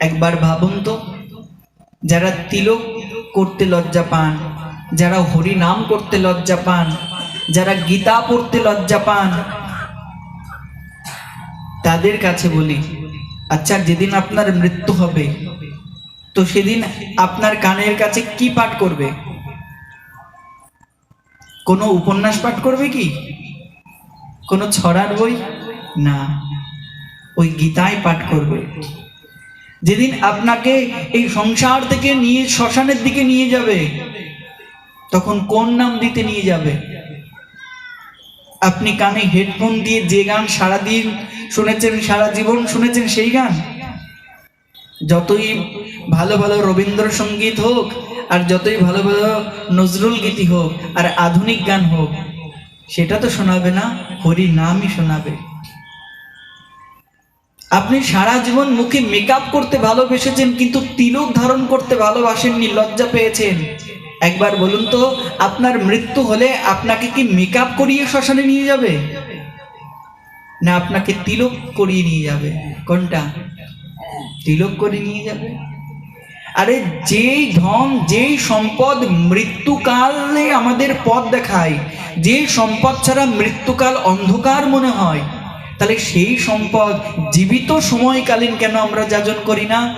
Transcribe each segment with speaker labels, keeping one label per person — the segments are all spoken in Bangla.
Speaker 1: একবার ভাবুন তো, যারা তিলক করতে লজ্জা পান, যারা হরি নাম করতে লজ্জা পান, যারা গীতা পড়তে লজ্জা পান, তাদের কাছে বলি আচ্ছা যেদিন আপনার মৃত্যু হবে, তো সেদিন আপনার কানের কাছে কি পাঠ করবে? কোনো উপন্যাস পাঠ করবে কি? কোনো ছড়ার বই? না, ওই গীতায় পাঠ করবে। যেদিন আপনাকে এই সংসার থেকে নিয়ে, শ্মশানের দিকে নিয়ে যাবে, তখন কোন নাম দিতে নিয়ে যাবে? আপনি কানে হেডফোন দিয়ে যে গান সারাদিন শুনেছেন, সারা জীবন শুনেছেন সেই গান? যতই ভালো ভালো রবীন্দ্রসঙ্গীত হোক, আর যতই ভালো ভালো নজরুল গীতি হোক, আর আধুনিক গান হোক, সেটা তো শোনাবে না হরি নামই শোনাবে। আপনি সারা জীবন মুখে মেকআপ করতে ভালোবেসেছেন, কিন্তু তিলক ধারণ করতে ভালোবাসেননি, লজ্জা পেয়েছেন। একবার বলুন তো, আপনার মৃত্যু হলে আপনাকে কি মেকআপ করিয়ে শ্মশানে নিয়ে যাবে? না, আপনাকে তিলক করিয়ে নিয়ে যাবে। কোনটা? তিলক করে নিয়ে যাবে? আরে, যেই ধন, যেই সম্পদ মৃত্যুকালে আমাদের পথ দেখায়, যে সম্পদ ছাড়া মৃত্যুকাল অন্ধকার মনে হয় তাহলে সেই সম্পদ জীবিত সময়কালীন কেন আমরা যাজন করি না?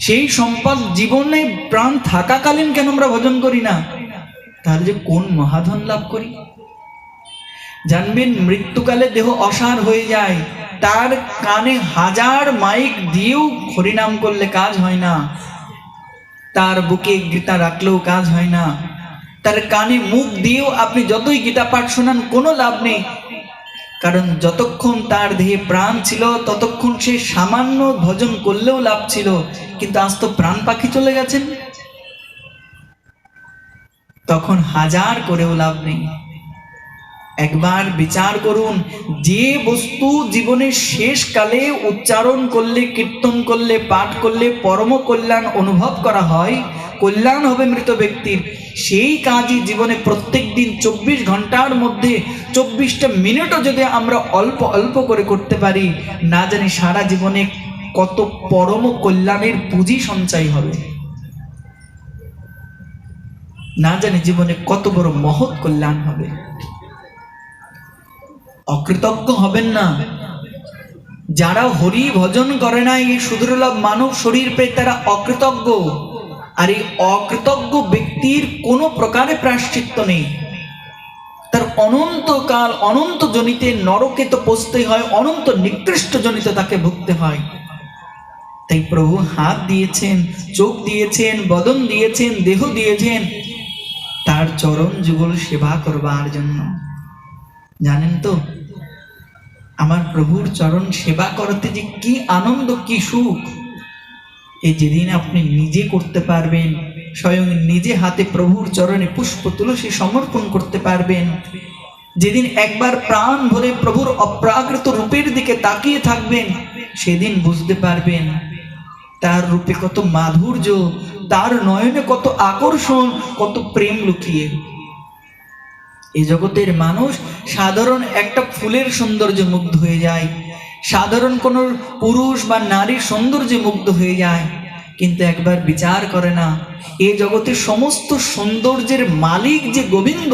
Speaker 1: সেই সম্পদ জীবনে প্রাণ থাকাকালীন কেন আমরা ভজন করি না? তাহলে যে কোন মহাধন লাভ করি? জানবেন মৃত্যুকালে দেহ অসার হয়ে যায়, তার কানে হাজার মাইক দিয়েও হরিনাম করলে কাজ হয় না। তার বুকে গীতা রাখলেও কাজ হয় না। তার কানে মুখ দিয়েও আপনি যতই গীতা পাঠ শোনান, কোনো লাভ নেই। কারণ যতক্ষণ তার দেহে প্রাণ ছিল, ততক্ষণ সে সামান্য ভজন করলেও লাভ ছিল। কিন্তু আজ তো প্রাণ পাখি চলে গেছেন। তখন হাজার করেও লাভ নেই। একবার বিচার করুন, যে বস্তু জীবনের শেষ কালে উচ্চারণ করলে, কীর্তন করলে, পাঠ করলে, পরম কল্যাণ অনুভব করা হয়, কল্যাণ হবে মৃত ব্যক্তির। সেই কাজই জীবনে প্রত্যেক দিন চব্বিশ ঘণ্টার মধ্যে চব্বিশটা মিনিটও যদি আমরা অল্প অল্প করে করতে পারি, না জানি সারা জীবনে কত পরম কল্যাণের পুঁজি সঞ্চয় হবে। না জানি জীবনে কত বড় মহৎ কল্যাণ হবে। অকৃতজ্ঞ হবেন না। যারা হরি ভজন করে না এই সুদুর্লভ মানব শরীর পেয়ে তারা অকৃতজ্ঞ। আর এই অকৃতজ্ঞ ব্যক্তির কোনো প্রকারে প্রাশ্চিত্য নেই। তার অনন্তকাল অনন্ত জনিতে নরকে তো পৌঁছতে হয়, অনন্ত নিকৃষ্ট জনিতে তাকে ভুগতে হয়। তাই প্রভু হাত দিয়েছেন, চোখ দিয়েছেন, বদন দিয়েছেন, দেহ দিয়েছেন। তার চরণ যুগল সেবা করবার জন্য। জানেন তো, আমার প্রভুর চরণ সেবা করতে যে কি আনন্দ, কি সুখ। এই যেদিন আপনি নিজে করতে পারবেন, স্বয়ং নিজে হাতে প্রভুর চরণে পুষ্প তুলসী সমর্পণ করতে পারবেন। যেদিন একবার প্রাণ ভরে প্রভুর অপ্রাকৃত রূপের দিকে তাকিয়ে থাকবেন, সেদিন বুঝতে পারবেন তার রূপে কত মাধুর্য, তার নয়নে কত আকর্ষণ, কত প্রেম লুকিয়ে। এই জগতের মানুষ সাধারণ একটা ফুলের সৌন্দর্যে মুগ্ধ হয়ে যায়। সাধারণ কোনো পুরুষ বা নারীর সৌন্দর্যে মুগ্ধ হয়ে যায়। কিন্তু একবার বিচার করে না, এ জগতের সমস্ত সৌন্দর্যের মালিক যে গোবিন্দ,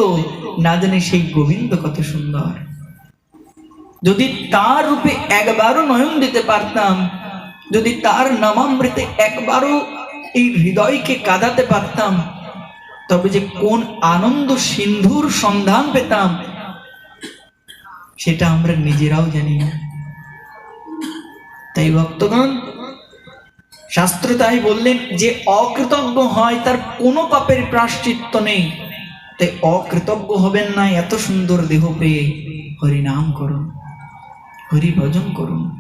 Speaker 1: না জানে সেই গোবিন্দ কত সুন্দর। যদি তার রূপে একবারও নয়ন দিতে পারতাম, যদি তার নামামৃতে একবারও এই হৃদয়কে কাঁদাতে পারতাম তবে যে কোন আনন্দ সিন্ধুর সন্ধান পেতাম, সেটা আমরা নিজেরাও জানি না। তাই ভক্তগণ, শাস্ত্র তাই বললেন যে অকৃতজ্ঞ হয় তার কোনো পাপের প্রাশ্চিত্য নেই। তাই অকৃতজ্ঞ হবেন না, এত সুন্দর দেহ পেয়ে হরিনাম করুন হরি ভজন করুন।